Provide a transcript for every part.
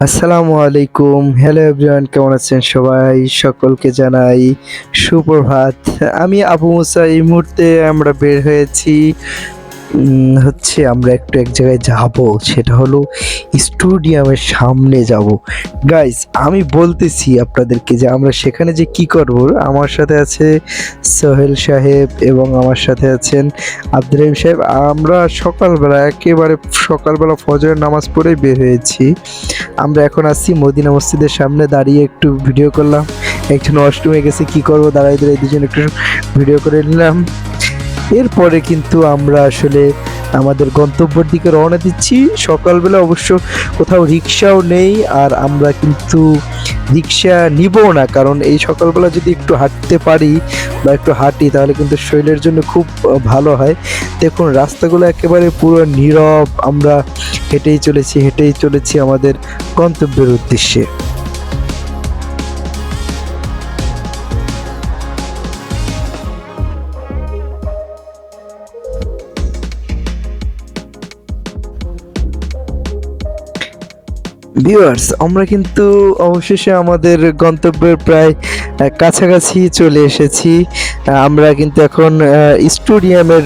আসসালামু আলাইকুম। Hello everyone কেমন আছেন সবাই? সকলকে জানাই সুপ্রভাত। আমি আবু মুসা, এই মুহূর্তে আমরা বের হয়েছি হচ্ছে আমরা একটু এক জায়গায় যাব, সেটা হলো স্টুডিয়ামের সামনে যাব। গাইস আমি বলতেছি আপনাদেরকে যে আমরা সেখানে যে কি করব, আমার সাথে আছে সোহেল সাহেব এবং আমার সাথে আছেন আব্দুল রহিম সাহেব। আমরা সকালবেলা, একেবারে সকালবেলা ফজরের নামাজ পড়েই বের হয়েছি। আমরা এখন আসছি মদিনা মসজিদের সামনে, দাঁড়িয়ে একটু ভিডিও করলাম। একজন অষ্টমে গেছে, কি করব, দাঁড়াই দাঁড়াই দুজন একটু ভিডিও করে নিলাম। এরপরে কিন্তু আমরা আসলে আমাদের গন্তব্যের দিকে রওনা দিচ্ছি। সকালবেলা অবশ্য কোথাও রিক্সাও নেই আর আমরা কিন্তু রিক্সা নিবও না, কারণ এই সকালবেলা যদি একটু হাঁটতে পারি বা একটু হাঁটি তাহলে কিন্তু শরীরের জন্য খুব ভালো হয়। দেখুন, রাস্তাগুলো একেবারে পুরো নীরব, আমরা হেঁটেই চলেছি হেঁটেই চলেছি আমাদের গন্তব্যের উদ্দেশ্যে। ভিউয়ার্স আমরা কিন্তু অবশেষে আমাদের গন্তব্যের প্রায় কাছাকাছি চলে এসেছি। আমরা কিন্তু এখন স্টেডিয়ামের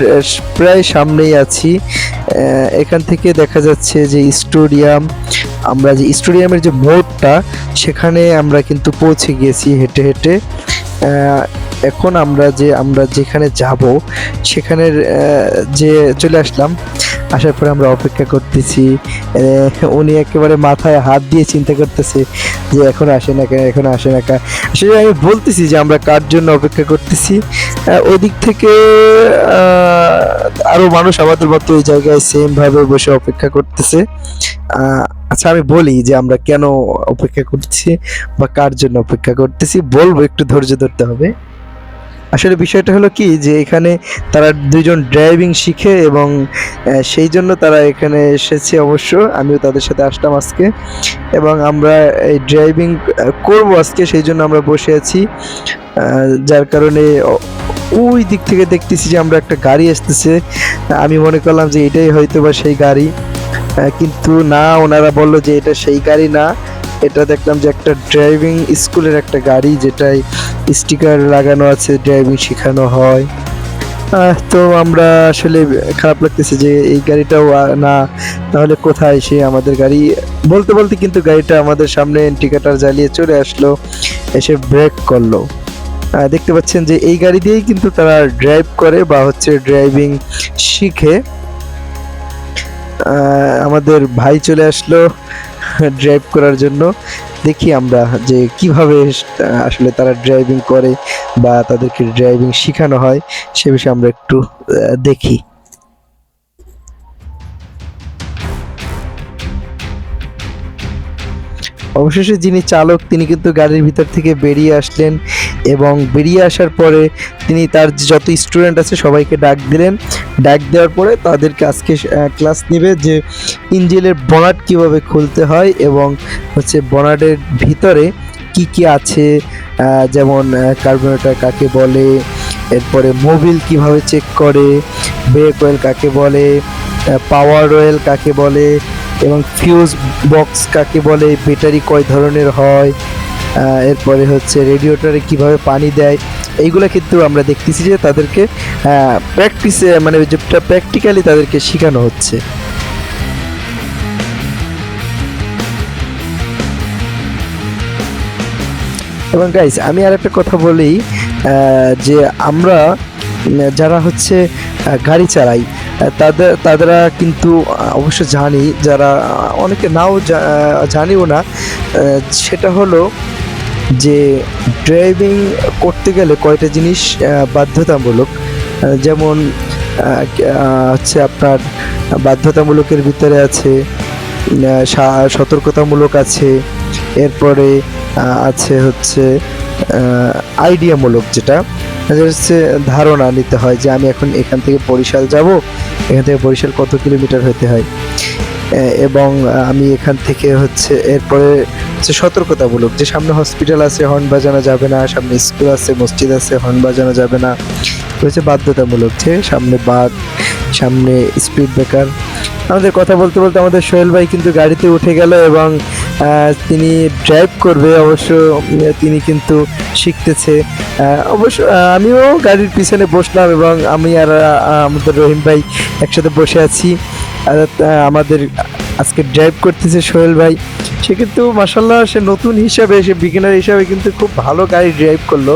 প্রায় সামনেই আছি। এখান থেকে দেখা যাচ্ছে যে স্টেডিয়াম, আমরা যে স্টেডিয়ামের যে মোড়টা সেখানে আমরা কিন্তু পৌঁছে গিয়েছি হেঁটে হেঁটে। এখন আমরা যে, আমরা যেখানে যাব, সেখানের যে চলে আসলাম। আসার পরে আমরা অপেক্ষা করতেছি। উনি একেবারে মাথায় হাত দিয়ে চিন্তা করতেছে যে এখন আসে না কেন এখন আসে না কেন। আসলে আমি বলতেছি যে আমরা কার জন্য অপেক্ষা করতেছি। আহ, ওদিক থেকে আহ, আরও মানুষ আমাদের মতো এই জায়গায় সেম ভাবে বসে অপেক্ষা করতেছে। আচ্ছা আমি বলি যে আমরা কেন অপেক্ষা করছি বা কার জন্য অপেক্ষা করতেছি বলব একটু ধৈর্য ধরতে হবে। আসলে বিষয়টা হলো কি যে এখানে তারা দুজন ড্রাইভিং শিখে এবং সেই জন্য তারা এখানে এসেছে অবশ্য। আমিও তাদের সাথে আসলাম আজকে। এবং আমরা এই ড্রাইভিং করব আজকে, সেই জন্য আমরা বসে আছি। যার কারণে ওই দিক থেকে দেখতেছি যে আমরা একটা গাড়ি আসতেছে। আমি মনে করলাম যে এটাই হয়তো বা সেই গাড়ি। কিন্তু না, ওনারা বলল যে এটা সেই গাড়ি না। এটা দেখলাম যে একটা ড্রাইভিং স্কুলের একটা গাড়ি যেটাই স্টিকার লাগানো আছে, ড্রাইভিং শেখানো হয়। তো আমরা আসলে খারাপ লাগতেছে যে এই গাড়িটাও না, তাহলে কোথায় সে আমাদের গাড়ি? বলতে বলতে কিন্তু গাড়িটা আমাদের সামনে টিকাটার জ্বালিয়ে চলে আসলো, এসে ব্রেক করল। দেখতে পাচ্ছেন যে এই গাড়ি দিয়েই কিন্তু তারা ড্রাইভ করে বা হচ্ছে ড্রাইভিং শিখে। আমাদের ভাই চলে আসলো ড্রাইভ করার জন্য। দেখি আমরা যে কীভাবে আসলে তারা ড্রাইভিং করে বা তাদেরকে ড্রাইভিং শেখানো হয়, সে বিষয়ে আমরা একটু দেখি। অবশেষে যিনি চালক, তিনি কিন্তু গাড়ির ভিতর থেকে বেরিয়ে আসলেন। এবং বেরিয়ে আসার পরে তিনি তার যত স্টুডেন্ট আছে সবাইকে ডাক দিলেন। ডাক দেওয়ার পরে তাদেরকে আজকে ক্লাস নেবে যে ইঞ্জিনের বনাট কীভাবে খুলতে হয় এবং হচ্ছে বনাটের ভিতরে কি কি আছে যেমন কার্বোরেটর কাকে বলে, এরপরে মোবিল কীভাবে চেক করে ব্রেক অয়েল কাকে বলে পাওয়ার অয়েল কাকে বলে, এবং ফিউজ বক্স কাকে বলে ব্যাটারি কয় ধরনের হয় এরপরে হচ্ছে রেডিওটারে কীভাবে পানি দেয়, এইগুলো কিন্তু আমরা দেখতেছি যে তাদেরকে প্র্যাকটিসে মানে যেটা প্র্যাকটিক্যালি তাদেরকে শেখানো হচ্ছে। এবং গাইস আমি আর একটা কথা বলি যে আমরা যারা হচ্ছে গাড়ি চালাই তাদের তারা কিন্তু অবশ্য জানি যারা অনেকে নাও জানিও না সেটা হলো যে ড্রাইভিং করতে গেলে কয়টা জিনিস বাধ্যতামূলক? যেমন হচ্ছে আপনার বাধ্যতামূলকের ভিতরে আছে সতর্কতামূলক আছে, এরপরে আছে হচ্ছে আইডিয়ামূলক যেটা হচ্ছে ধারণা নিতে হয় যে আমি এখন এখান থেকে বরিশাল যাব এখান থেকে বরিশাল কত কিলোমিটার হতে হয়? এবং আমি এখান থেকে হচ্ছে, এরপরে হচ্ছে সতর্কতামূলক, যে সামনে হসপিটাল আছে, হর্ন বাজানো যাবে না, সামনে স্কুল আছে, মসজিদ আছে, হর্ন বাজানো যাবে না। হচ্ছে বাধ্যতামূলক, যে সামনে বাঘ, সামনে স্পিড ব্রেকার। আমাদের কথা বলতে বলতে আমাদের সোহেল ভাই কিন্তু গাড়িতে উঠে গেল এবং তিনি ড্রাইভ করবে, অবশ্য তিনি কিন্তু শিখতেছে। অবশ্য আমিও গাড়ির পিছনে বসলাম এবং আমি আর আমাদের রহিম ভাই একসাথে বসে আছি। আমাদের আজকে ড্রাইভ করতেছে সোহেল ভাই। সে কিন্তু মাসাল্লাহ সে নতুন হিসাবে, সে বিগিনার হিসাবে কিন্তু খুব ভালো গাড়ি ড্রাইভ করল।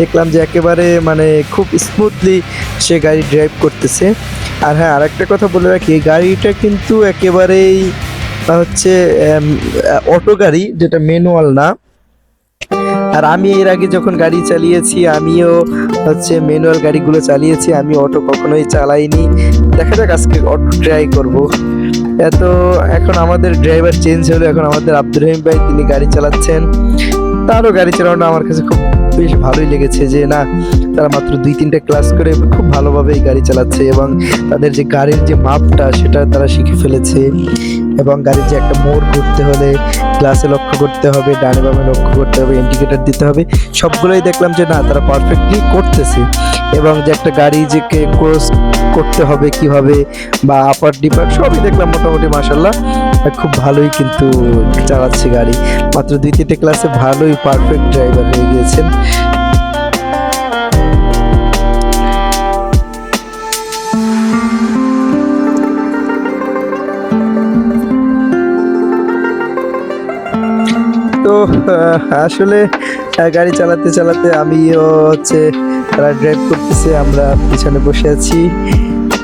দেখলাম যে একেবারে মানে খুব স্মুথলি সে গাড়ি ড্রাইভ করতেছে। আর হ্যাঁ আরেকটা কথা বলে রাখি গাড়িটা কিন্তু একেবারেই হচ্ছে অটো গাড়ি, যেটা ম্যানুয়াল না। আর আমি এর আগে যখন গাড়ি চালিয়েছি, আমিও হচ্ছে ম্যানুয়াল গাড়িগুলো চালিয়েছি, আমি অটো কখনোই চালাইনি। দেখা যাক আজকে অটো ট্রাই করব। এত, এখন আমাদের ড্রাইভার চেঞ্জ হলো, এখন আমাদের আব্দুর রহিম ভাই, তিনি গাড়ি চালাচ্ছেন। তারও গাড়ি চালানো আমার কাছে খুব বেশ ভালোই লেগেছে যে না, তারা মাত্র দুই তিনটে ক্লাস করে খুব ভালোভাবেই গাড়ি চালাচ্ছে এবং তাদের যে গাড়ির যে মাপটা সেটা তারা শিখে ফেলেছে এবং গাড়ির যে একটা মোড় ঘুরতে হলে ক্লাসে লক্ষ্য করতে হবে, ডানে বামে লক্ষ্য করতে হবে ইন্ডিকেটার দিতে হবে, সবগুলোই দেখলাম যে না, তারা পারফেক্টলি করতেছে। এবং যে একটা গাড়ি যে ক্রস করতে হবে কীভাবে বা আপার ডিপার সবই দেখলাম মোটামুটি মাসাল্লাহ খুব ভালোই কিন্তু চালাচ্ছে গাড়ি। মাত্র দুই তিনটে ক্লাসে ভালোই পারফেক্ট ড্রাইভার হয়ে গিয়েছেন। তো আসলে গাড়ি চালাতে চালাতে আমিও হচ্ছে তারা ড্রাইভ করতেছে, আমরা পিছনে বসে আছি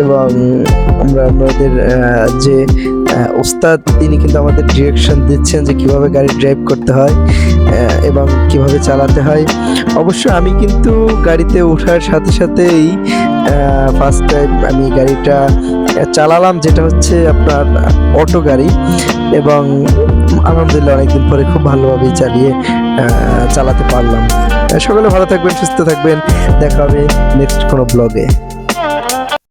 এবং আমরা আমাদের যে ওস্তাদ, তিনি কিন্তু আমাদের ডিরেকশন দিচ্ছেন যে কীভাবে গাড়ি ড্রাইভ করতে হয় এবং কীভাবে চালাতে হয়। অবশ্য আমি কিন্তু গাড়িতে ওঠার সাথে সাথেই ফার্স্ট টাইম আমি গাড়িটা চালালাম, যেটা হচ্ছে আপনার অটো গাড়ি এবং আলহামদুলিল্লাহ অনেকদিন পরে খুব ভালোভাবেই চালিয়ে চালাতে পারলাম। সকলে ভালো থাকবেন সুস্থ থাকবেন। দেখা হবে নেক্সট কোনো ব্লগে